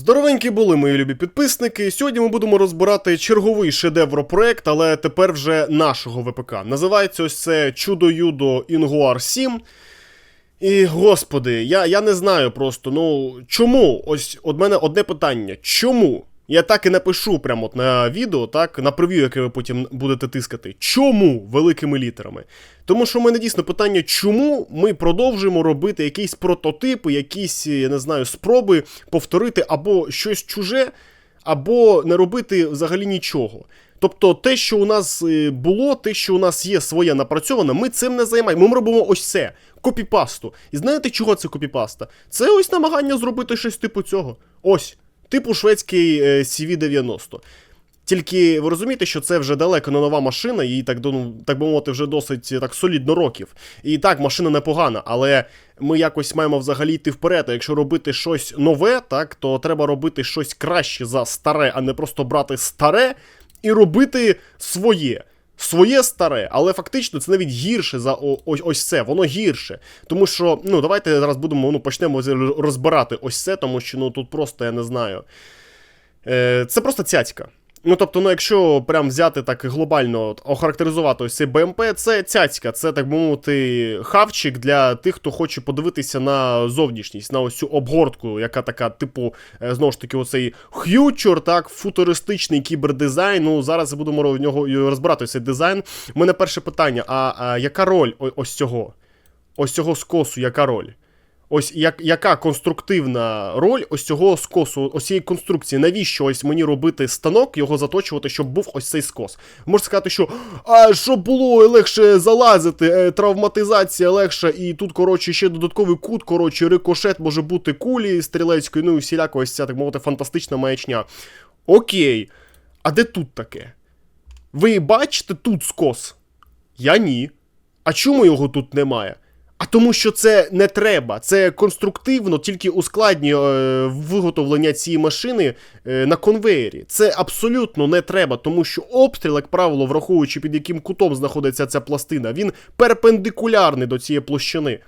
Здоровенькі були мої любі підписники. Сьогодні ми будемо розбирати черговий шедевропроект, але тепер вже нашого ВПК. Називається ось це Чудо Юдо Інгуар 7. І господи, я, я не знаю просто, ну чому? Ось от мене одне питання. Чому? Я так і напишу прямо от на відео, так, на прев'ю, яке ви потім будете тискати. Чому великими літерами? Тому що в мене дійсно питання, чому ми продовжуємо робити якісь прототипи, якісь, я не знаю, спроби повторити або щось чуже, або не робити взагалі нічого. Тобто те, що у нас е, було, те, що у нас є своє напрацьоване, ми цим не займаємо. Ми робимо ось це копіпасту. І знаєте, чого це копіпаста? Це ось намагання зробити щось типу цього. Ось, типу шведський е, CV90. Тільки ви розумієте, що це вже далеко не нова машина, їй так ну, так би мовити, вже досить так солідно років. І так, машина непогана, але ми якось маємо взагалі йти вперед. А якщо робити щось нове, так, то треба робити щось краще за старе, а не просто брати старе і робити своє. Своє старе, але фактично це навіть гірше за ось, ось це, воно гірше. Тому що, ну, давайте зараз будемо ну, почнемо розбирати ось це, тому що ну тут просто я не знаю. Е, це просто цяцька. Ну, тобто, ну, якщо прям взяти так глобально охарактеризувати ось цей БМП, це цяцька, це так би мовити, хавчик для тих, хто хоче подивитися на зовнішність, на ось цю обгортку, яка така, типу, е, знову ж таки, оцей х'ючер, так, футуристичний кібердизайн. Ну, зараз будемо в нього розбирати цей дизайн. У мене перше питання: а, а яка роль ось цього? Ось цього скосу, яка роль? Ось як, яка конструктивна роль ось цього скосу, ось цієї конструкції? Навіщо ось мені робити станок, його заточувати, щоб був ось цей скос? Можна сказати, що а щоб було легше залазити, е, травматизація легша, і тут, коротше, ще додатковий кут, коротше, рикошет може бути кулі стрілецької, ну і всіляко ось ця, так мовити, фантастична маячня. Окей, а де тут таке? Ви бачите тут скос? Я ні. А чому його тут немає? А тому, що це не треба. Це конструктивно, тільки ускладнює е, виготовлення цієї машини е, на конвеєрі. Це абсолютно не треба, тому що обстріл, як правило, враховуючи під яким кутом знаходиться ця пластина, він перпендикулярний до цієї площини.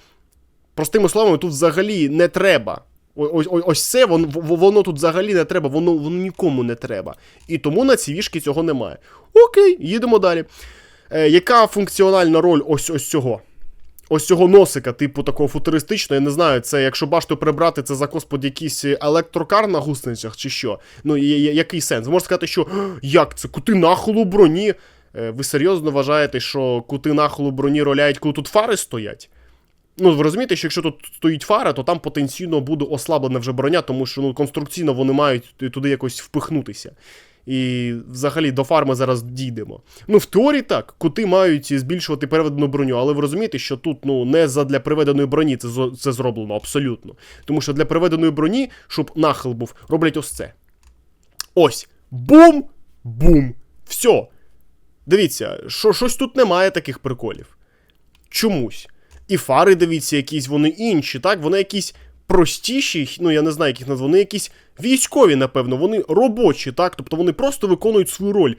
Простими словами, тут взагалі не треба. Ось, ось, ось це воно, воно тут взагалі не треба, воно, воно нікому не треба. І тому на цій вішки цього немає. Окей, їдемо далі. Е, яка функціональна роль ось ось цього? Ось цього носика, типу такого футуристичного, я не знаю, це якщо башту прибрати, це закос під якийсь електрокар на гусеницях чи що. Ну, я- я- який сенс? Можете сказати, що як це? Кути нахилу броні. Е, Ви серйозно вважаєте, що кути нахилу броні роляють, коли тут фари стоять? Ну, ви розумієте, що якщо тут стоїть фара, то там потенційно буде ослаблена вже броня, тому що ну, конструкційно вони мають туди якось впихнутися. І взагалі до фарми зараз дійдемо. Ну, в теорії так, кути мають збільшувати переведену броню, але ви розумієте, що тут ну, не задля приведеної броні це, це зроблено абсолютно. Тому що для приведеної броні, щоб нахил був, роблять ось це. Ось. Бум! Бум! Все. Дивіться, що, щось тут немає таких приколів. Чомусь. І фари, дивіться, якісь вони інші, так? Вони якісь простіші, ну я не знаю, як їх вони якісь військові, напевно, вони робочі, так? Тобто вони просто виконують свою роль,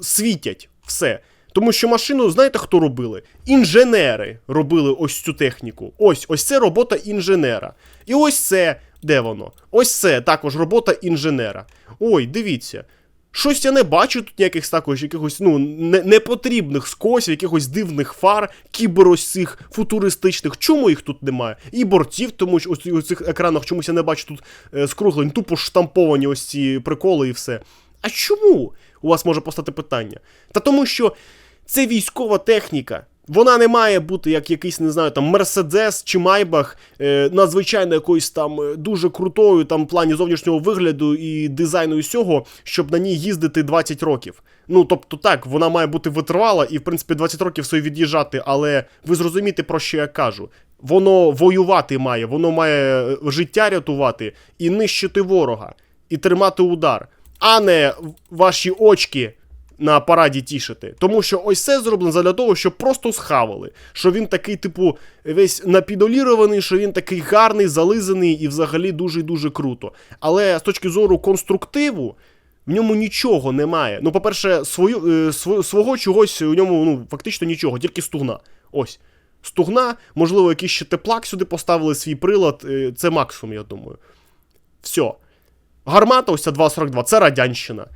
світять все. Тому що машину, знаєте, хто робили? Інженери робили ось цю техніку. Ось, ось це робота інженера. І ось це, де воно? Ось це також робота інженера. Ой, дивіться. Щось я не бачу тут ніяких також якихось ну не, непотрібних скосів, якихось дивних фар, кібер ось цих футуристичних. Чому їх тут немає? І бортів, тому що у цих екранах чомусь я не бачу тут е, скруглень, тупо штамповані ось ці приколи і все. А чому? У вас може постати питання? Та тому що це військова техніка. Вона не має бути як якийсь, не знаю, там Мерседес чи Майбах, е, надзвичайно якоюсь там е, дуже крутою там в плані зовнішнього вигляду і дизайну і всього, щоб на ній їздити 20 років. Ну тобто так, вона має бути витривала і в принципі 20 років собі від'їжджати, але ви зрозумієте про що я кажу. Воно воювати має, воно має е, життя рятувати і нищити ворога, і тримати удар, а не ваші очки на параді тішити. Тому що ось це зроблено для того, щоб просто схавали. Що він такий, типу, весь напідолірований, що він такий гарний, зализаний і взагалі дуже-дуже круто. Але з точки зору конструктиву. В ньому нічого немає. Ну, по-перше, свою, е, свого чогось у ньому ну, фактично нічого, тільки стугна. Ось. Стугна, можливо, якийсь ще теплак сюди поставили свій прилад. е, Це максимум, я думаю. Все. Гармата, ось ця 2,42, це радянщина.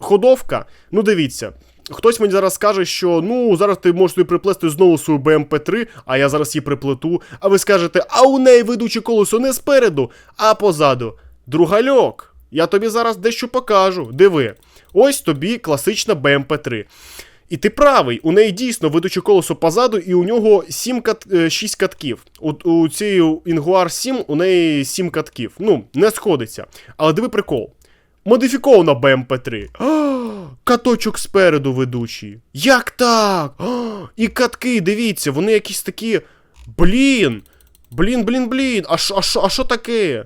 Ходовка, ну дивіться. Хтось мені зараз скаже, що ну зараз ти можеш собі приплести знову свою БМП-3, а я зараз її приплету. А ви скажете, а у неї ведуче колесо не спереду, а позаду. Другальок, я тобі зараз дещо покажу. Диви. Ось тобі класична БМП-3. І ти правий, у неї дійсно ведуче колесо позаду, і у нього 7 кат... 6 катків. У, у цієї Inguar 7 у неї 7 катків. Ну, не сходиться. Але диви прикол. Модифікована БМП-3. Каточок спереду ведучий. Як так? А, і катки, дивіться, вони якісь такі. Блін. Блін, блін, блін. А що а а таке?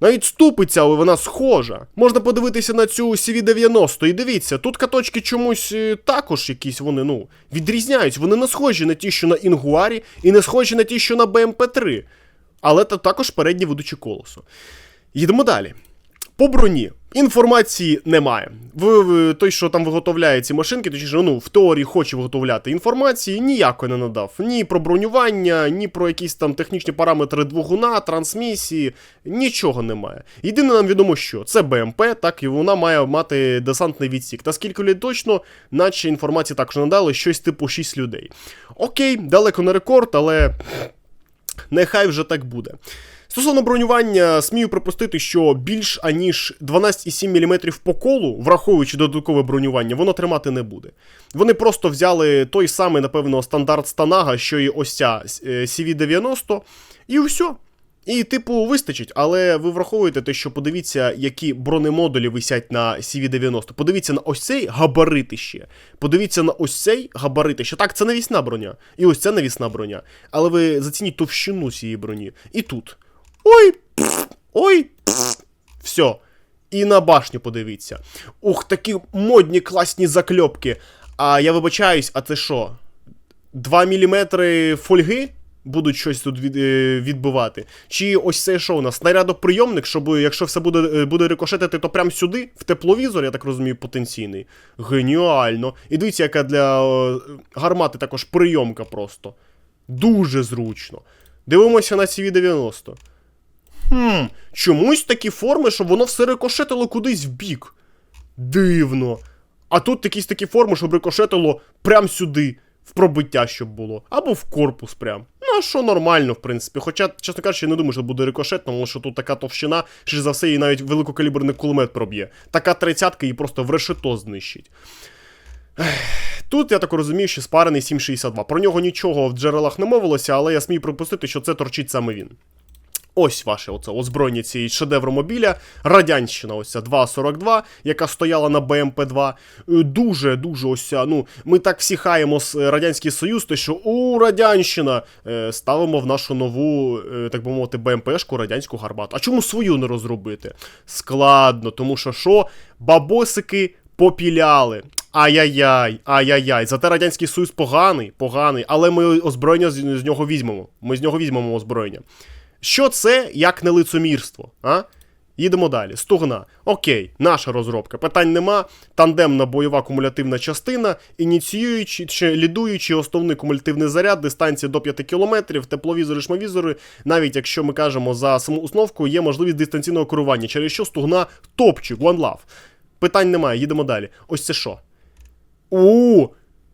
Навіть ступиться, але вона схожа. Можна подивитися на цю CV90 і дивіться, тут каточки чомусь е, також якісь вони, ну, відрізняють. Вони не схожі на ті, що на Інгуарі, і не схожі на ті, що на БМП3. Але це також переднє ведуче колесо. Їдемо далі. По броні. Інформації немає. В, той, що там виготовляє ці машинки, точніше, ну, в теорії хоче виготовляти інформації, ніякої не надав. Ні про бронювання, ні про якісь там технічні параметри двигуна, трансмісії, нічого немає. Єдине нам відомо, що це БМП, так і вона має мати десантний відсік. Та скільки людей точно, наче інформації також надали, щось типу 6 людей. Окей, далеко не рекорд, але нехай вже так буде. Стосовно бронювання, смію припустити, що більш аніж 12,7 мм по колу, враховуючи додаткове бронювання, воно тримати не буде. Вони просто взяли той самий, напевно, стандарт Станага, що і ось ця CV90, і все. І, типу, вистачить, але ви враховуєте те, що подивіться, які бронемодулі висять на CV90. Подивіться на ось цей габаритище. Подивіться на ось цей габаритище. Так, це навісна броня. І ось це навісна броня. Але ви зацініть товщину цієї броні. І тут. Ой! Ой! Все. І на башню подивіться. Ух, такі модні класні закльопки. А я вибачаюсь, а це що? 2 мм фольги? Будуть щось тут від, е, відбивати. Чи ось це що у нас? Снарядоприйомник, щоб якщо все буде е, буде рикошетити, то прямо сюди, в тепловізор, я так розумію, потенційний. Геніально. І дивіться, яка для о, гармати також прийомка просто. Дуже зручно. Дивимося на CV90. Хм, чомусь такі форми, щоб воно все рикошетило кудись в бік. Дивно. А тут якісь такі форми, щоб рикошетило прямо сюди, в пробиття, щоб було. Або в корпус прям. Ну, що нормально, в принципі. Хоча, чесно кажучи, я не думаю, що буде рикошет, тому що тут така товщина, що за все її навіть великокаліберний кулемет проб'є. Така тридцятка її просто в решето знищить. Тут, я так розумію, що спарений 762. Про нього нічого в джерелах не мовилося, але я смію припустити, що це торчить саме він. Ось ваше оце озброєння цієї шедевромобіля. Радянщина, ось ця 2.42, яка стояла на БМП-2. Дуже-дуже ось ну, ми так всі хаємо з е, Радянський Союз, те, що у Радянщина е, ставимо в нашу нову, е, так би мовити, БМПшку радянську гармату. А чому свою не розробити? Складно, тому що що? Бабосики попіляли. Ай-яй-яй, ай-яй-яй. Зате Радянський Союз поганий, поганий, але ми озброєння з, з нього візьмемо. Ми з нього візьмемо озброєння. Що це як не лицемірство? а? Їдемо далі. Стугна. Окей, наша розробка. Питань нема. Тандемна бойова кумулятивна частина, ініціюючи чи лідуючи основний кумулятивний заряд, дистанція до 5 км, тепловізори, шмовізори. Навіть якщо ми кажемо за саму установку, є можливість дистанційного керування, через що стугна топчик, one love. Питань немає, їдемо далі. Ось це що? У,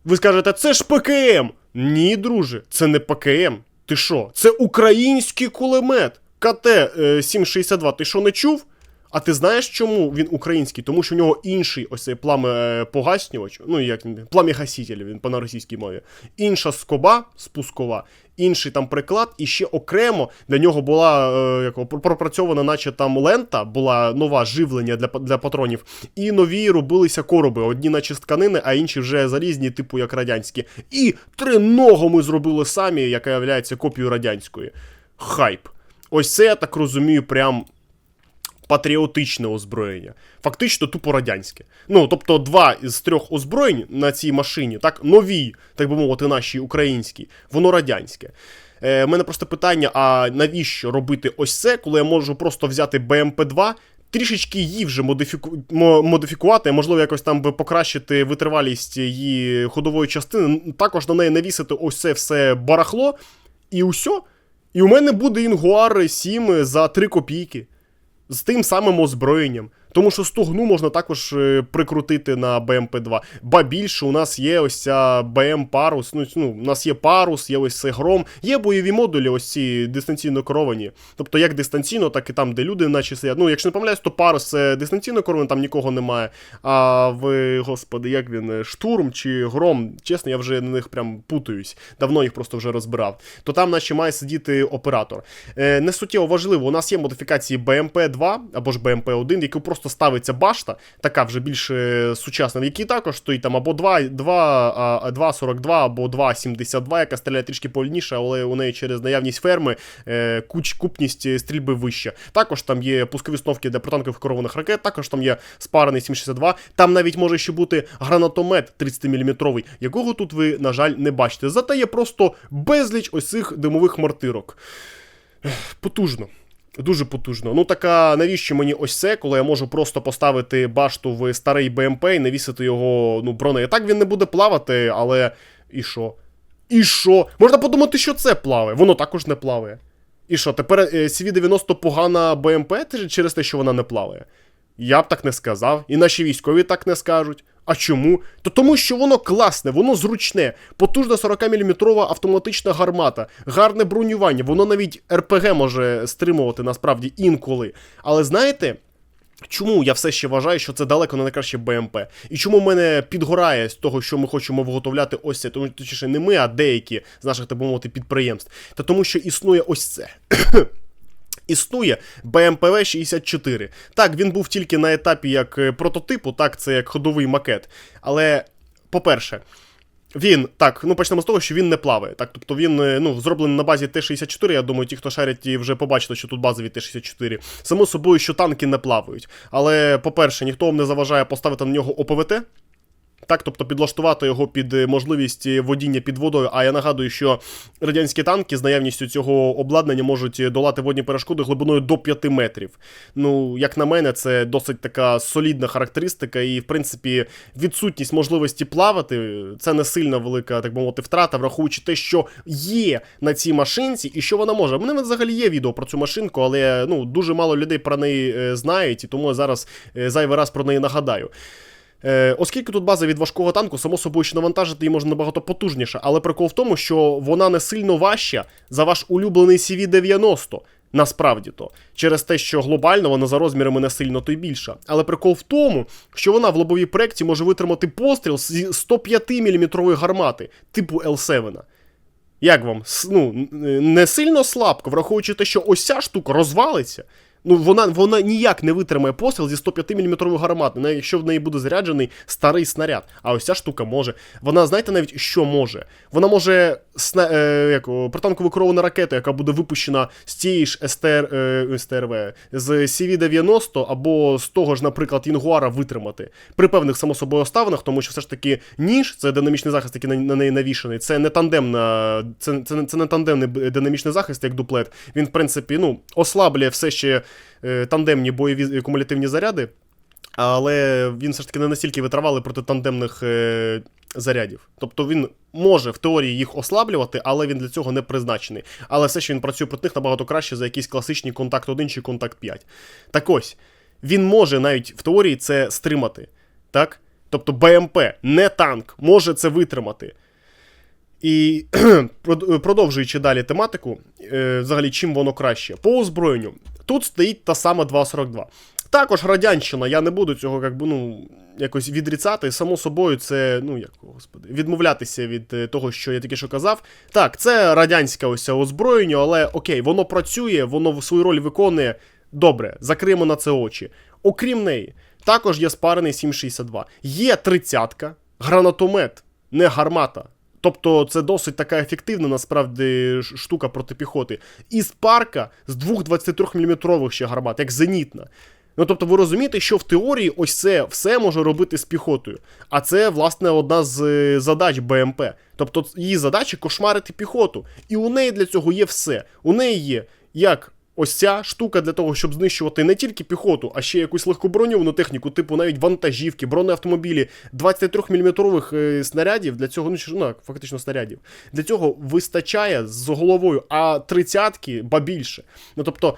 ви скажете, це ж ПКМ. Ні, друже, це не ПКМ. Ти що? Це український кулемет. КТ-762. Ти що не чув? А ти знаєш, чому він український? Тому що в нього інший ось цей пламепогаснювач, ну як він, плам'ягаситель, він по на російській мові. Інша скоба спускова, інший там приклад, і ще окремо для нього була е, як, пропрацьована, наче там лента, була нова живлення для для патронів. І нові робилися короби. Одні, наче з тканини, а інші вже залізні, типу як радянські. І триногу ми зробили самі, яка є копією радянської. Хайп. Ось це я так розумію, прям патріотичне озброєння. Фактично тупо радянське. Ну, тобто, два із трьох озброєнь на цій машині, так, нові, так би мовити, наші українські, воно радянське. Е, У мене просто питання: а навіщо робити ось це, коли я можу просто взяти БМП-2? Трішечки її вже модифіку... модифікувати, можливо, якось там би покращити витривалість її ходової частини, також на неї навісити ось це все барахло, і усе. І у мене буде Інгуар 7 за 3 копійки з тим самим озброєнням. Тому що стогну можна також е, прикрутити на БМП-2. Ба більше у нас є ось ця БМ-парус. Ну, ну, у нас є парус, є ось цей гром, є бойові модулі, ось ці дистанційно керовані. Тобто як дистанційно, так і там, де люди наче сидять. Ну, якщо не помиляюсь, то парус це дистанційно керований, там нікого немає. А в, господи, як він, е, штурм чи гром, чесно, я вже на них прям путаюсь. Давно їх просто вже розбирав. То там, наче, має сидіти оператор. Е, Не суттєво важливо, у нас є модифікації БМП-2 або ж БМП-1, яку просто ставиться башта, така вже більш е, сучасна, в якій також стоїть там або 2, 2, а, 2,42 або 2,72, яка стріляє трішки повільніше, але у неї через наявність ферми е, куч, купність стрільби вища. Також там є пускові установки для протанкових керованих ракет, також там є спарений 7,62, там навіть може ще бути гранатомет 30-мм, якого тут ви, на жаль, не бачите. Зате є просто безліч ось цих димових мортирок. Потужно. Дуже потужно. Ну така, навіщо мені ось це, коли я можу просто поставити башту в старий БМП і навісити його ну, бронею. Так він не буде плавати, але. І що? І що? Можна подумати, що це плаває. Воно також не плаває. І що, тепер е, CV-90 погана БМП через те, що вона не плаває? Я б так не сказав, і наші військові так не скажуть. А чому? То тому, що воно класне, воно зручне, потужна 40-мм автоматична гармата, гарне бронювання, воно навіть РПГ може стримувати насправді інколи. Але знаєте. Чому я все ще вважаю, що це далеко не найкраще БМП? І чому мене підгорає з того, що ми хочемо виготовляти ось це? Тому точніше, не ми, а деякі з наших, так би мовити, підприємств. Та тому, що існує ось це. Існує БМПВ 64. Так, він був тільки на етапі як е, прототипу, так, це як ходовий макет. Але, по-перше, він так, ну почнемо з того, що він не плаває. Так, тобто він е, ну, зроблений на базі Т-64. Я думаю, ті, хто шарять, вже побачили, що тут базові Т-64. Само собою, що танки не плавають. Але, по-перше, ніхто вам не заважає поставити на нього ОПВТ. Так, тобто підлаштувати його під е, можливість е, водіння під водою. А я нагадую, що радянські танки з наявністю цього обладнання можуть е, долати водні перешкоди глибиною до 5 метрів. Ну, як на мене, це досить така солідна характеристика, і, в принципі, відсутність можливості плавати це не сильно велика, так би мовити, втрата, враховуючи те, що є на цій машинці, і що вона може. У мене взагалі є відео про цю машинку, але ну, дуже мало людей про неї знають, і тому я зараз зайвий раз про неї нагадаю. Е, оскільки тут база від важкого танку, само собою, що навантажити її можна набагато потужніше, але прикол в тому, що вона не сильно важча за ваш улюблений CV-90. Насправді то, через те, що глобально вона за розмірами не сильно то й більша. Але прикол в тому, що вона в лобовій проекції може витримати постріл з 105 мм гармати, типу L7. Як вам? Ну, не сильно слабко, враховуючи те, що ось ця штука розвалиться. Ну, вона, вона ніяк не витримає постріл зі 105 мм гармати, навіть якщо в неї буде заряджений старий снаряд. А ось ця штука може. Вона, знаєте, навіть що може? Вона може сна, е, як, протанкову керовану ракету, яка буде випущена з тієї ж СТР, е, СТРВ, з CV-90 або з того ж, наприклад, Інгуара витримати. При певних, само собою, обставинах, тому що все ж таки ніж, це динамічний захист, який на, на неї навішаний. Це не тандемна, це, це, це не тандемний динамічний захист, як дуплет. Він, в принципі, ну, ослаблює все ще тандемні бойові кумулятивні заряди. Але він все ж таки не настільки витривалий проти тандемних е, зарядів. Тобто він може в теорії їх ослаблювати, але він для цього не призначений. Але все, що він працює проти них набагато краще за якісь класичні контакт 1 чи контакт 5. Так ось, він може навіть в теорії це стримати. Так? Тобто БМП, не танк, може це витримати. І продовжуючи далі тематику, е, взагалі, чим воно краще? По озброєнню. Тут стоїть та сама 2.42. Також радянщина, я не буду цього як ну, якось відрицати. Само собою, це, ну як, господи, відмовлятися від е, того, що я тільки що казав. Так, це радянське ось озброєння, але окей, воно працює, воно свою роль виконує. Добре, закриємо на це очі. Окрім неї, також є спарений 7,62. Є тридцятка, гранатомет, не гармата. Тобто це досить така ефективна насправді штука проти піхоти. І спарка з двох 23-мм ще гармат, як зенітна. Ну тобто ви розумієте, що в теорії ось це все може робити з піхотою. А це, власне, одна з е, задач БМП. Тобто її задача кошмарити піхоту. І у неї для цього є все. У неї є як ось ця штука для того, щоб знищувати не тільки піхоту, а ще якусь легкоброньовану техніку, типу навіть вантажівки, бронеавтомобілі, 23-мм е, снарядів для цього, ну, ну, фактично снарядів. Для цього вистачає з головою, а тридцятки ба більше. Ну тобто.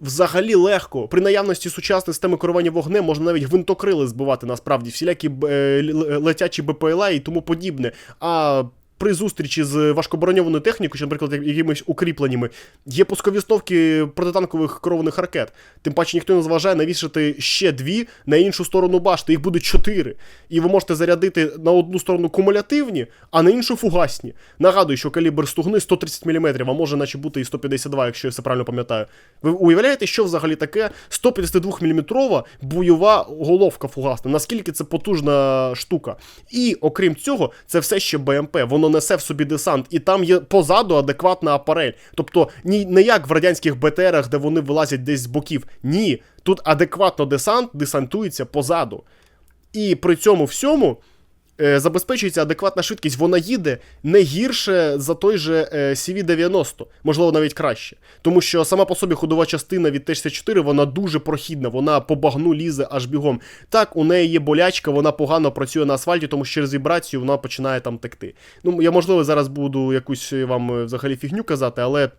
Взагалі легко. При наявності сучасної системи керування вогнем можна навіть гвинтокрили збивати насправді, всілякі е, летячі БПЛА і тому подібне. А при зустрічі з важкоброньованою технікою, чи, наприклад, якимись укріпленнями, є пускові установки протитанкових керованих ракет. Тим паче ніхто не зважає навішати ще дві на іншу сторону башти. Їх буде чотири. І ви можете зарядити на одну сторону кумулятивні, а на іншу фугасні. Нагадую, що калібр стугни 130 мм, а може наче бути і 152, якщо я все правильно пам'ятаю. Ви уявляєте, що взагалі таке 152 мм бойова головка фугасна? Наскільки це потужна штука? І окрім цього, це все ще БМП. Воно несе в собі десант, і там є позаду адекватна апарель. Тобто, ні, не як в радянських БТРах, де вони вилазять десь з боків. Ні, тут адекватно десант десантується позаду. І при цьому всьому забезпечується адекватна швидкість. Вона їде не гірше за той же е, CV-90, можливо, навіть краще. Тому що сама по собі ходова частина від Т-64, вона дуже прохідна, вона по багну лізе аж бігом. Так, у неї є болячка, вона погано працює на асфальті, тому що через вібрацію вона починає там текти. Ну, я можливо зараз буду якусь е, вам е, взагалі фігню казати, але.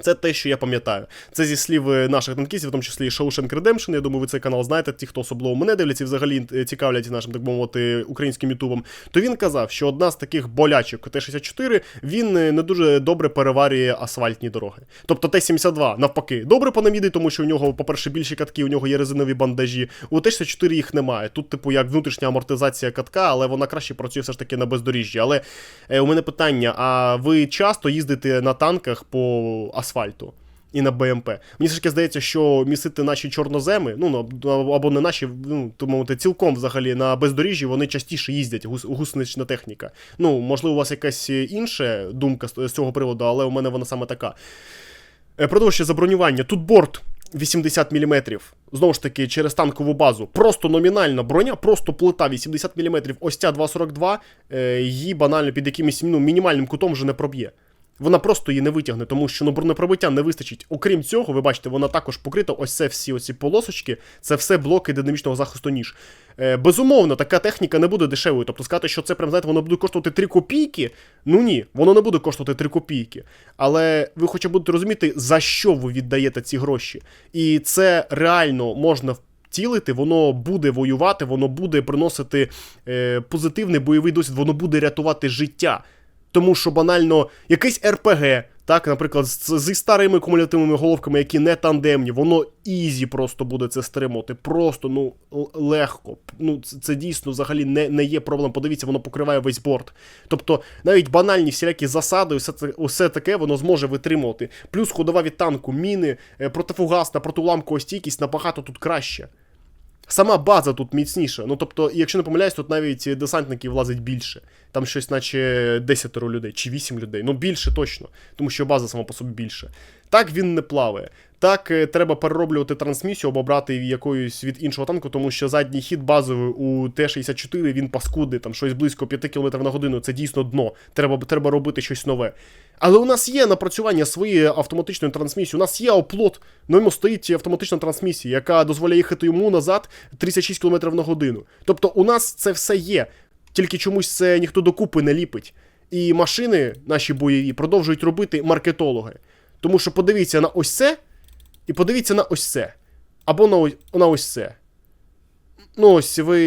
Це те, що я пам'ятаю. Це зі слів е, наших танкістів, в тому числі Shawshank Redemption. Я думаю, ви цей канал знаєте, ті, хто особливо мене дивляться взагалі е, цікавлять нашим, так би мовити, українським ютубом. То він казав, що одна з таких болячок Т-64 він е, не дуже добре переварює асфальтні дороги. Тобто Т-72, навпаки, добре по тому що у нього, по-перше, більші катки, у нього є резинові бандажі. У Т-64 їх немає. Тут, типу, як внутрішня амортизація катка, але вона краще працює все ж таки на бездоріжжі. Але е, у мене питання: а ви часто їздите на танках по асфальту? І на БМП. Мені все ж таки здається, що місити наші чорноземи, ну або не наші, ну то мовити, цілком взагалі на бездоріжжі вони частіше їздять, гус, гусенична техніка. Ну, можливо, у вас якась інша думка з, цього приводу, але у мене вона саме така. Е, Продовжує забронювання. Тут борт 80 мм. Знову ж таки, через танкову базу. Просто номінальна броня, просто плита 80 мм. Ось ця 2,42, е, її банально під якимось ну, мінімальним кутом вже не проб'є. Вона просто її не витягне, тому що ну, бронепробиття не вистачить. Окрім цього, ви бачите, вона також покрита. Ось це всі оці полосочки, це все блоки динамічного захисту ніж. Е, безумовно, така техніка не буде дешевою. Тобто сказати, що це прям знаєте, воно буде коштувати 3 копійки. Ну ні, воно не буде коштувати 3 копійки. Але ви хоча будете розуміти, за що ви віддаєте ці гроші. І це реально можна втілити, воно буде воювати, воно буде приносити е, позитивний бойовий досвід, воно буде рятувати життя. Тому що банально якийсь РПГ, так, наприклад, зі старими кумулятивними головками, які не тандемні, воно ізі просто буде це стримувати. Просто ну легко. Ну, це, це дійсно взагалі не, не є проблем. Подивіться, воно покриває весь борт. Тобто, навіть банальні всілякі засади, усе, це, усе таке воно зможе витримувати. Плюс ходова від танку, міни, е, протифугасна, протиуламкова стійкість набагато тут краще. Сама база тут міцніша. Ну тобто, якщо не помиляюсь, тут навіть десантників влазить більше. Там щось, наче 10 людей чи 8 людей. Ну більше точно, тому що база сама по собі більше. Так він не плаває. Так е, треба перероблювати трансмісію або брати якоюсь від іншого танку, тому що задній хід базовий у Т-64 він паскудний, там щось близько 5 км на годину. Це дійсно дно. Треба, треба робити щось нове. Але у нас є напрацювання своєї автоматичної трансмісії. У нас є оплот, на ньому стоїть автоматична трансмісія, яка дозволяє їхати йому назад 36 км на годину. Тобто у нас це все є. Тільки чомусь це ніхто докупи не ліпить. І машини наші бойові продовжують робити маркетологи. Тому що подивіться на ось це, і подивіться на ось це. Або на ось, на ось це. Ну, ось ви,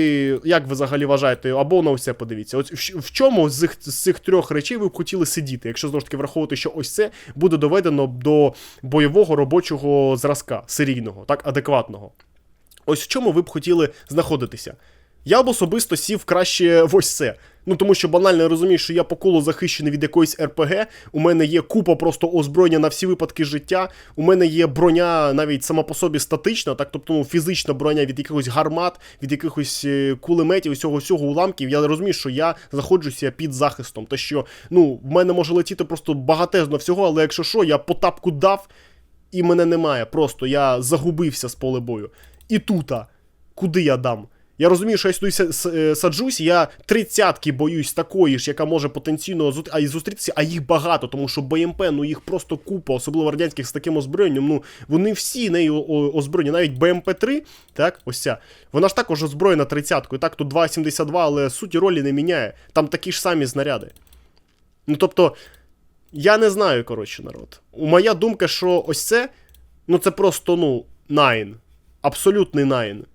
як ви взагалі вважаєте, або на ось це подивіться. От в, в чому з з цих трьох речей ви б хотіли сидіти, якщо знову ж таки враховувати, що ось це буде доведено до бойового робочого зразка, серійного, так, адекватного. Ось в чому ви б хотіли знаходитися? Я б особисто сів краще в ось це. Ну тому що банально я розумію, що я по колу захищений від якоїсь РПГ. У мене є купа просто озброєння на всі випадки життя. У мене є броня навіть сама по собі статична, так тобто ну, фізична броня від якихось гармат, від якихось е, кулеметів, усього всього уламків. Я розумію, що я знаходжуся під захистом. Та що ну в мене може летіти просто багатезно всього, але якщо що, я по тапку дав, і мене немає. Просто я загубився з поле бою. І тута, куди я дам? Я розумію, що я сюди е, саджусь, я тридцятки боюсь такої ж, яка може потенційно зустрітися, а їх багато, тому що БМП, ну їх просто купа, особливо радянських з таким озброєнням. Ну вони всі нею озброєні. Навіть БМП-3, так, ось ця, вона ж також озброєна тридцяткою. Так, тут 2,72, але суті ролі не міняє. Там такі ж самі знаряди. Ну тобто, я не знаю, коротше, народ. Моя думка, що ось це Ну це просто, ну, найн. Абсолютний найн.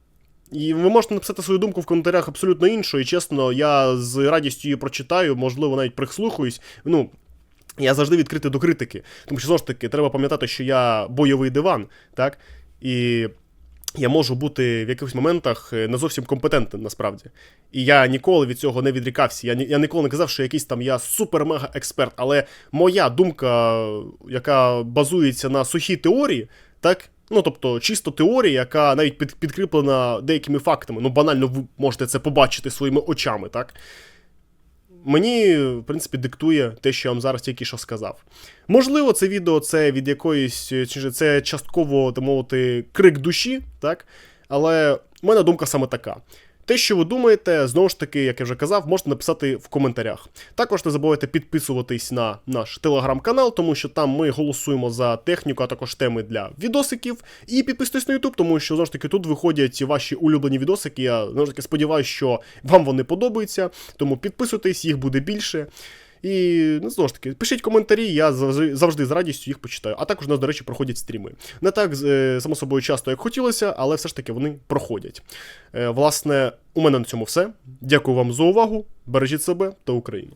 І ви можете написати свою думку в коментарях абсолютно іншу, і чесно, я з радістю її прочитаю, можливо, навіть прислухаюсь. Ну, я завжди відкритий до критики. Тому що знову ж таки, треба пам'ятати, що я бойовий диван, так? І я можу бути в якихось моментах е, не зовсім компетентним насправді. І я ніколи від цього не відрікався. Я, я ніколи не казав, що якийсь там я супер-мега-експерт. Але моя думка, яка базується на сухій теорії, так. Ну, тобто, чисто теорія, яка навіть під, підкріплена деякими фактами. Ну, банально, ви можете це побачити своїми очами, так? Мені, в принципі, диктує те, що я вам зараз тільки що сказав. Можливо, це відео це від якоїсь, е, це частково, так мовити, крик душі, так? Але в мене думка саме така. Те, що ви думаєте, знову ж таки, як я вже казав, можете написати в коментарях. Також не забувайте підписуватись на наш телеграм-канал, тому що там ми голосуємо за техніку, а також теми для відосиків. І підписуйтесь на YouTube, тому що знову ж таки тут виходять ваші улюблені відосики. Я знову ж таки сподіваюся, що вам вони подобаються. Тому підписуйтесь, їх буде більше. І ну, знову ж таки, пишіть коментарі, я завжди, з радістю їх почитаю. А також у нас, до речі, проходять стріми. Не так, е, само собою, часто, як хотілося, але все ж таки вони проходять. Е, Власне, у мене на цьому все. Дякую вам за увагу. Бережіть себе та Україну.